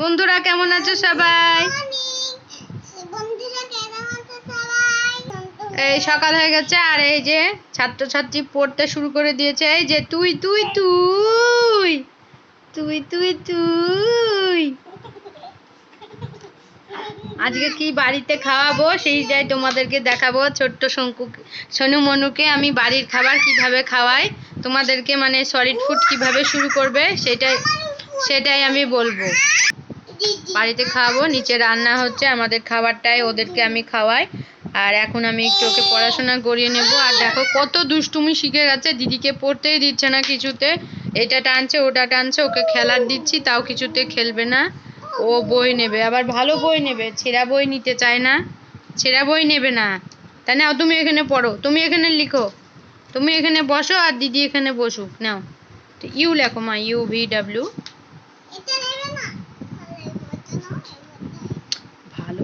বন্ধুরা কেমন আছো সবাই? এই সকাল হয়ে গেছে, আর এই যে ছাত্রছাত্রী পড়তে শুরু করে দিয়েছে। এই যে তুই তুই তুই তুই তুই তুই। আজকে কি বাড়িতে খাওয়াবো? সেইটাই তোমাদেরকে দেখাবো। ছোট্ট শঙ্কু, সোনু মনুকে আমি বাড়ির খাবার কীভাবে খাওয়াই, তোমাদেরকে মানে সলিড ফুড কীভাবে শুরু করবে, সেটাই সেটাই আমি বলব। বাড়িতে খাওয়াবো নিচে রান্না হচ্ছে, আমাদের খাবারটাই ওদেরকে আমি খাওয়াই। আর এখন আমি একটু ওকে পড়াশোনা করিয়ে নেব। আর দেখো কত দুষ্টুমি শিখে গেছে, দিদিকে পড়তেই দিচ্ছে না কিছুতে। এটা টানছে, ওটা টানছে, ওকে খেলার দিচ্ছি, তাও কিছুতে খেলবে না। ও বই নেবে, আবার ভালো বই নেবে, ছেঁড়া বই নিতে চায় না। ছেঁড়া বই নেবে না। তাই নাও, তুমি এখানে পড়ো, তুমি এখানে লিখো। তুমি এখানে বসো আর দিদি এখানে বসুক, নাও। ইউ লেখো মা, ইউ ভি ডাব্লিউ ভালো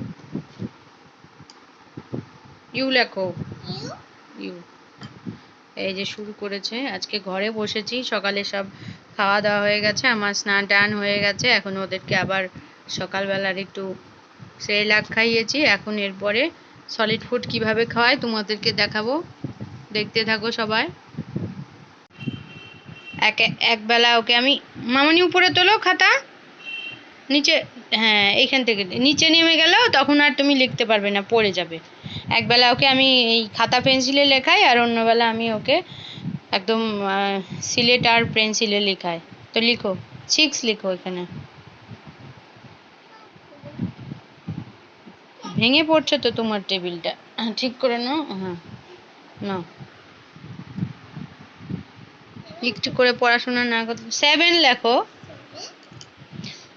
ইউ লেখো। ইউ? এই যে শুরু করেছে আজকে ঘরে বসেছি সকালে সব খাওয়া দাওয়া হয়ে গেছে আমার স্নান টান হয়ে গেছে এখন ওদেরকে আবার সকালবেলার একটু সেরেলাক খাইয়েছি এখন এরপরে সলিড ফুড কীভাবে খাওয়াই তোমাদেরকে দেখাবো। দেখতে থাকো সবাই। এক একবেলা ওকে আমি মামনি উপরে তোলো খাতা। নিচে হ্যাঁ এইখান থেকে নিচে নেমে গেলেও তখন আর তুমি লিখতে পারবে না পড়ে যাবে। একবেলা ওকে আমি এই খাতা পেন্সিলে লেখাই আর অন্যবেলা আমি ওকে একদম সিলেট আর পেন্সিলে লেখাই। তো লিখো, সিক্স লিখো এখানে। ভেঙে পড়ছে তো তোমার টেবিলটা। ঠিক করে নাও। হ্যাঁ নাও। একটু করে পড়াশোনা না করতে সেভেন লেখো।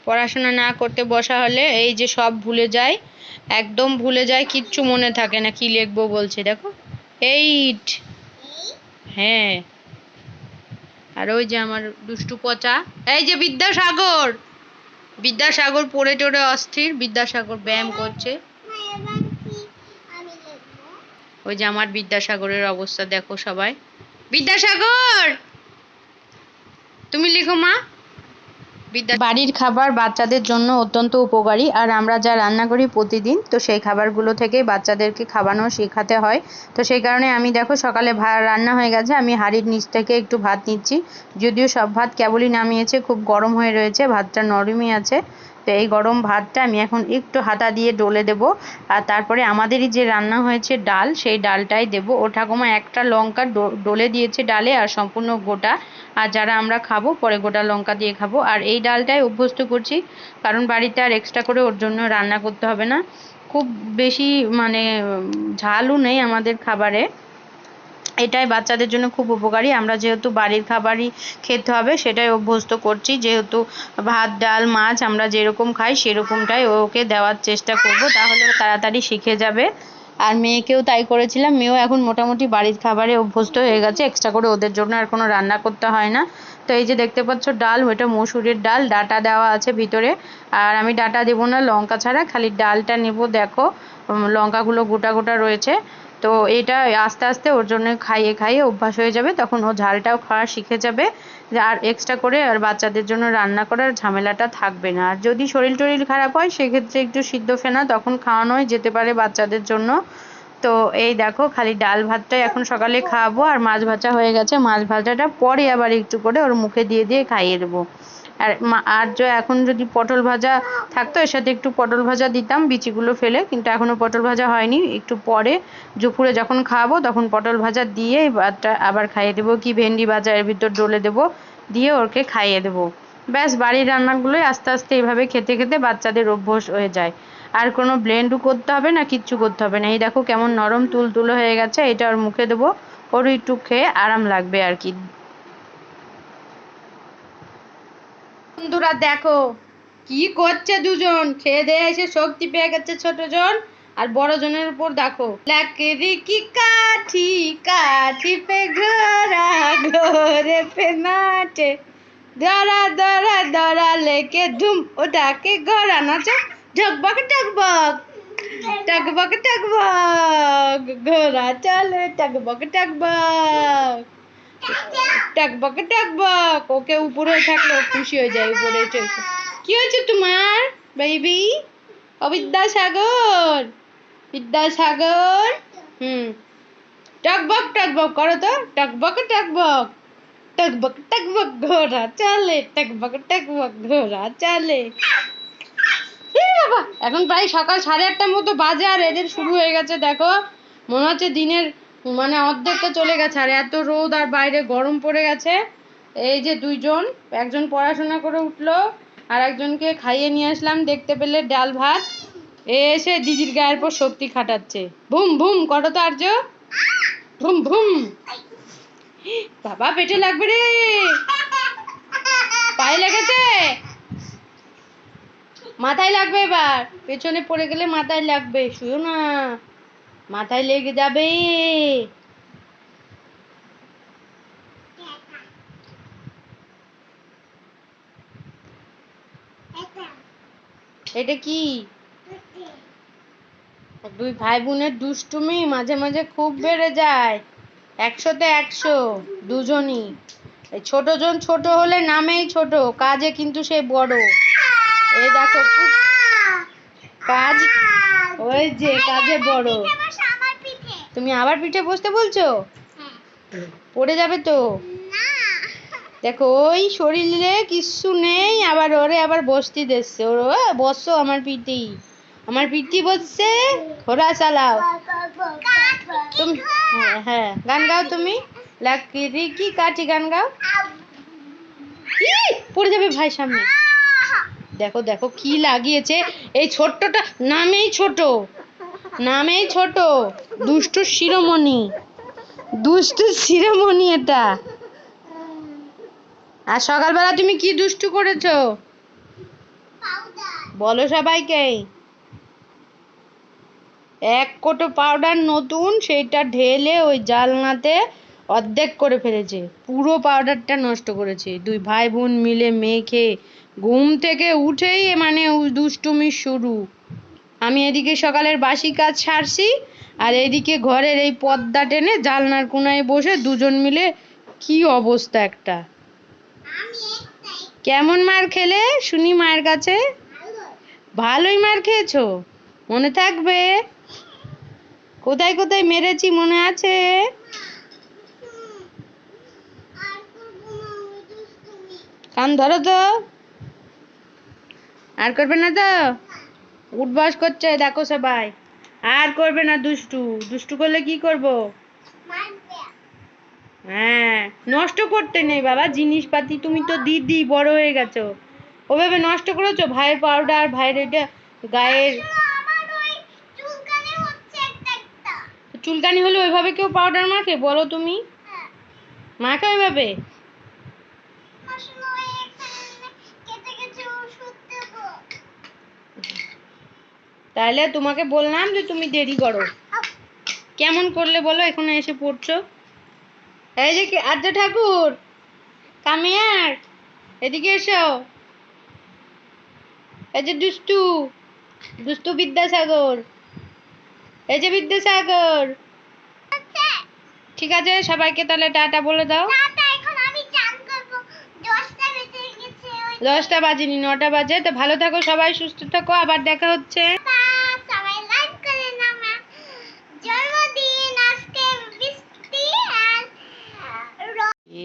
পড়াশোনা না করতে বসা হলে এই যে সব ভুলে যায় একদম ভুলে যায় কিচ্ছু মনে থাকে না কি লিখব বলছে দেখো। এইট হ্যাঁ। আর ওই যে আমার দুষ্টু পচা। এই যে বিদ্যাসাগর! বিদ্যাসাগর পড়ে টড়ে অস্থির বিদ্যাসাগর ব্যায়াম করছে। ওই যে আমার বিদ্যাসাগরের অবস্থা দেখো সবাই। বিদ্যাসাগর! তুমি লিখো মা। বাড়ির খাবার বাচ্চাদের জন্য অত্যন্ত উপকারী। আর আমরা যা রান্না করি প্রতিদিন, তো সেই খাবারগুলো থেকেই বাচ্চাদেরকে খাওয়ানো শেখাতে হয়। তো সেই কারণে আমি দেখো সকালে রান্না হয়ে গেছে, আমি হাঁড়ির নিচ থেকে একটু ভাত নিচ্ছি। যদিও সব ভাত কেবলই নামিয়েছে, খুব গরম হয়ে রয়েছে, ভাতটা নরমই আছে। তো এই গরম ভাতটা আমি এখন একটু হাতা দিয়ে ডলে দেব। আর তারপরে আমাদেরই যে রান্না হয়েছে ডাল, সেই ডালটাই দেব। ও ঠাকুমা একটা লঙ্কা ডলে দিয়েছে ডালে আর সম্পূর্ণ গোটা। আর যারা আমরা খাব, পরে গোটা লঙ্কা দিয়ে খাব। আর এই ডালটাই অভ্যস্ত করছি, কারণ বাড়িতে আর এক্সট্রা করে ওর জন্য রান্না করতে হবে না। খুব বেশি মানে ঝালও নেই আমাদের খাবারে। এটাই বাচ্চাদের জন্য খুব উপকারী। আমরা যেহেতু বাড়ির খাবারই খেতে হবে, সেটাই অভ্যস্ত করছি। যেহেতু ভাত, ডাল, মাছ আমরা যেরকম খাই, সেরকমটাই ওকে দেওয়ার চেষ্টা করব। তাহলে তাড়াতাড়ি শিখে যাবে। আর মেয়েকেও তাই করেছিলাম। মেয়েও এখন মোটামুটি বাড়ির খাবারে অভ্যস্ত হয়ে গেছে। এক্সট্রা করে ওদের জন্য আর কোনো রান্না করতে হয় না। তো এই যে দেখতে পাচ্ছ, ডাল, ওইটা মসুরের ডাল, ডাটা দেওয়া আছে ভিতরে। আর আমি ডাটা দেবো না, লঙ্কা ছাড়া, খালি ডালটা নেব, দেখো। লঙ্কাগুলো গোটা গোটা রয়েছে। তো এটা আস্তে আস্তে ওর জন্য খাইয়ে খাইয়ে অভ্যাস হয়ে যাবে। তখন ও ঝালটাও খাওয়া শিখে যাবে। আর এক্সট্রা করে আর বাচ্চাদের জন্য রান্না করার ঝামেলাটা থাকবে না। আর যদি শরীর টরিল খারাপ হয়, সেক্ষেত্রে একটু সিদ্ধ ফেনা তখন খাওয়ানোই যেতে পারে বাচ্চাদের জন্য। তো এই দেখো, খালি ডাল ভাতটাই এখন সকালে খাওয়াবো। আর মাছ ভাজা হয়ে গেছে। মাছ ভাজাটা পরে আবার একটু করে ওর মুখে দিয়ে দিয়ে খাইয়ে দেবো। আর আর যে এখন যদি পটল ভাজা থাকতো, এর সাথে একটু পটল ভাজা দিতাম, বিচিগুলো ফেলে, কিন্তু এখনও পটল ভাজা হয়নি। একটু পরে দুপুরে যখন খাওয়াবো তখন পটল ভাজা দিয়ে ভাতটা আবার খাইয়ে দেবো। কি ভেন্ডি ভাজা, এর ভিতর ডলে দেবো, দিয়ে ওকে খাইয়ে দেবো। ব্যাস, বাড়ির রান্নাগুলোই আস্তে আস্তে এইভাবে খেতে খেতে বাচ্চাদের অভ্যাস হয়ে যায়। আর কোনো ব্লেন্ডও করতে হবে না, কিচ্ছু করতে হবে না। এই দেখো কেমন নরম তুল তুলো হয়ে গেছে, এটা ওর মুখে দেবো। ওর একটু খেয়ে আরাম লাগবে আর কি। বন্ধুরা, দেখো। কি করছে দুজন? খেয়ে দিয়ে এসে শক্তি পেয়ে গেছে ছোট জন আর বড় জনের উপর, দেখো। লাকড়ি কি কাঠি কাঠি পে ঘোরা ঘোরে পে নাচে দরা দরা দরা লেকে ধুম, ওটাকে ঘোরা নাচে। ঢকবক টকবক টকবক টকবক ঘোড়া চলে টকবক টকবক টকবক টকবক ওকে উপরে থাকলে খুশি হয়ে যায়, উপরে চলছে কি হয়েছে তোমার বেবি ও বিদ্যাসাগর। হুম। টকবক টকবক করো তো। টকবক টকবক টকবক টকবক ঘোড়া চলে। টকবক টকবক ঘোড়া চলে। এখন প্রায় সকাল সাড়ে আটটার মতো বাজে আর এদের শুরু হয়ে গেছে, দেখো। মনে হচ্ছে দিনের মানে অর্ধেকটা চলে গেছে, আর এত রোদ আর বাইরে গরম পড়ে গেছে। এই যে দুইজন, একজন পড়াশোনা করে উঠল, আর একজনকে খাইয়ে নিয়ে আসলাম, দেখতে পেলে ডাল ভাত। এ এসে দিদির গায়ের পর শক্তি খাটাচ্ছে। ভুম ভুম, করো তো আর্য। ভুম ভুম। বাবা, পেটে লাগবে রে। পায়ে লেগেছে। মাথায় লাগবে এবার। পেছনে পড়ে গেলে মাথায় লাগবে, শুয়ো না। মাথায় লেগে যাবে। এটা কি? দুই ভাই বোনের দুষ্টুমি মাঝে মাঝে খুব বেড়ে যায়। একশোতে একশো, দুজনই। ছোট জন ছোট হলে নামেই ছোট, কাজে কিন্তু সে বড়। এই দেখো, কাজ ওই যে কাজে বড়। তুমি আবার পিঠে বসতে বলছো? পড়ে যাবে তো। দেখো ওই শরীরে কিচ্ছু নেই আবার ওরে আবার বসতি দিচ্ছে। ওর ও, বসো আমার পিঠি। আমার পিঠি বসছে ঘোড়া চালাও। তুমি হ্যাঁ হ্যাঁ গান গাও তুমি। লাকি কি কাঠি গান গাও। পড়ে যাবে ভাই সামনে। দেখো দেখো কি লাগিয়েছে। এই ছোট্টটা নামেই ছোট। নামেই ছোট। দুষ্টু শিরোমণি। দুষ্টু শিরোমণি এটা। আর সকালবেলা তুমি কি দুষ্টু করেছ? বলো সবাইকে। এক কোটো পাউডার নতুন, সেইটা ঢেলে ওই জালনাতে অর্ধেক করে ফেলেছে। পুরো পাউডারটা নষ্ট করেছে। দুই ভাই বোন মিলে মেখে ঘুম থেকে উঠেই মানে দুষ্টুমির শুরু। আমি এদিকে সকালের বাসি কাজ সারছি, আর এদিকে ঘরের এই পর্দা টেনে জালনার কোনায় বসে দুজন মিলে কি অবস্থা একটা। কেমন মার খেলে শুনি মায়ের কাছে? ভালোই মার খেয়েছো? মনে থাকবে? কোথায় কোথায় মেরেছি মনে আছে? কান ধরো তো। আর করবে না তো? উঠবাস করছে দেখো সবাই। আর করবে না দুষ্টু। দুষ্টু করলে কি করব? হ্যাঁ নষ্ট করতে নেই বাবা জিনিসপাতি তুমি তো দিদি বড় হয়ে গেছো। ওভাবে নষ্ট করেছ ভাইয়ের পাউডার ভাইয়ের এটা গায়ের চুলকানি হলে ওইভাবে কেউ পাউডার মাখে? বলো তুমি। মাখে ওইভাবে? তাহলে তোমাকে বললাম যে তুমি দেরি করো। কেমন করলে বলো এখানে এসে পড়ছো? এই যে আর্য ঠাকুর কামিয়ার এদিকে এসো। এই যে দুষ্টু দুষ্টু বিদ্যাসাগর এই যে বিদ্যাসাগর। ঠিক আছে সবাইকে তাহলে টাটা বলে দাও। দশটা বাজেনি নটা বাজে। তো ভালো থাকো সবাই সুস্থ থাকো আবার দেখা হচ্ছে।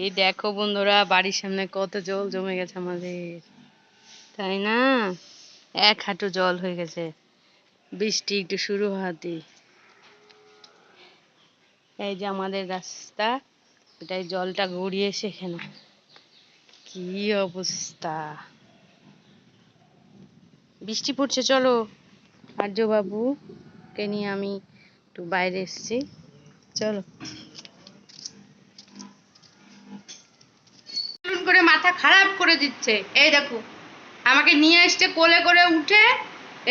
এই দেখো বন্ধুরা, বাড়ির সামনে কত জল জমে গেছে আমাদের। তাই না? এক হাঁটু জল হয়ে গেছে। বৃষ্টি একটু শুরু হওয়াতে। এই যে আমাদের রাস্তা, এটাই জলটা গড়িয়ে সেখানে কি অবস্থা? বৃষ্টি পড়ছে, চলো। আর্য বাবু কে নিয়ে আমি একটু বাইরে এসেছি। চলো। খারাপ করে দিচ্ছে। এই দেখো আমাকে নিয়ে এসছে কোলে করে উঠে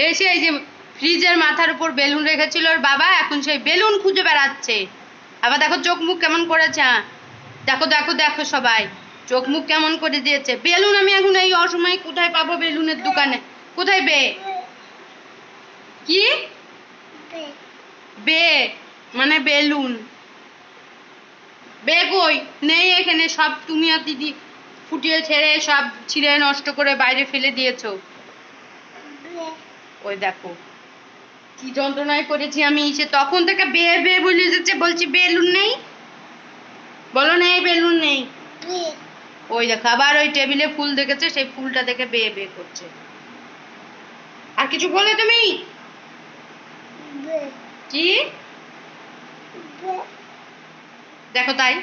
এসে এই যে ফ্রিজের মাথার উপর বেলুন রেখেছিল ওর বাবা এখন সেই বেলুন খুঁজে বেড়াচ্ছে। আবার দেখো চোখ মুখ কেমন করেছে আ। দেখো দেখো দেখো সবাই চোখ মুখ কেমন করে দিয়েছে। বেলুন আমি এখন এই অসময়ে কোথায় পাবো বেলুনের দোকানে? কোথায় বে? কি? বে মানে বেলুন। বে কই? নেই এখানে সব তুমি আর দিদি ফুটিয়ে ছেড়ে সব ছিঁড়ে নষ্ট করে বাইরে ফেলে দিয়েছ। ওই দেখো কি যন্ত্রণায় করেছি আমি সে তখন থেকে বে বে বলে যাচ্ছে বলছি বেলুন নেই। বলো নেই বেলুন নেই। ওই দেখো আবার ওই টেবিলে ফুল দেখেছে সেই ফুলটা দেখে বে বে করছে। আর কিছু বলে তুমি? কি? দেখো তাই।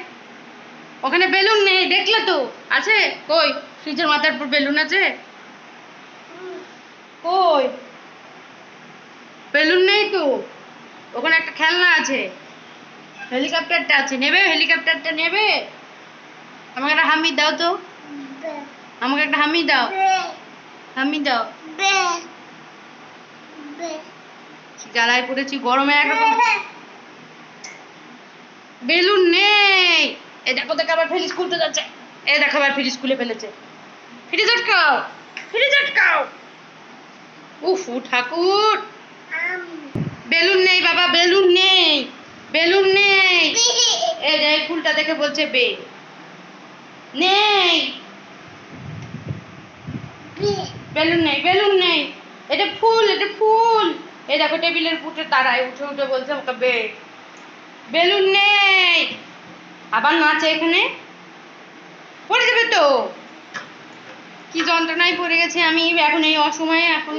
ওখানে বেলুন নেই দেখলে তো। আছে? কই? ফ্রিজের মাথার উপর বেলুন আছে? কই? বেলুন নেই তো। ওখানে একটা খেলনা আছে। হেলিকপ্টারটা আছে। নেবে? হেলিকপ্টারটা নেবে? আমাকে একটা হামি দাও তো। আমাকে একটা হামি দাও। হামি দাও। জ্বালায় পড়েছি গরমে একরকম বেলুন নেই। আবার যাচ্ছে। এই দেখো আবার ফ্রিজ খুলে ফেলেছে। ফ্রিজ আটকাও ফ্রিজ আটকাও। উফ ঠাকুর। বেলুন নেই বাবা বেলুন নেই বেলুন নেই। এই যে ফুলটা দেখে বলছে বে। নেই। বেলুন নেই বেলুন নেই। এটা ফুল এটা ফুল। এই দেখো টেবিলের উপরে দাঁড়ায় উঠে উঠে বলছে আমাকে বে। বেলুন নেই। আবার নাচে এখানে। পড়ে যাবে তো? কি যন্ত্রণায় পড়ে গেছি আমি এখন এই অসময়ে, এখন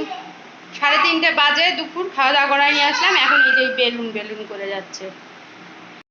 সাড়ে তিনটে বাজে, দুপুর, খাওয়া দাওয়া করায় নিয়ে আসলাম, এখন এই যে বেলুন বেলুন করে যাচ্ছে।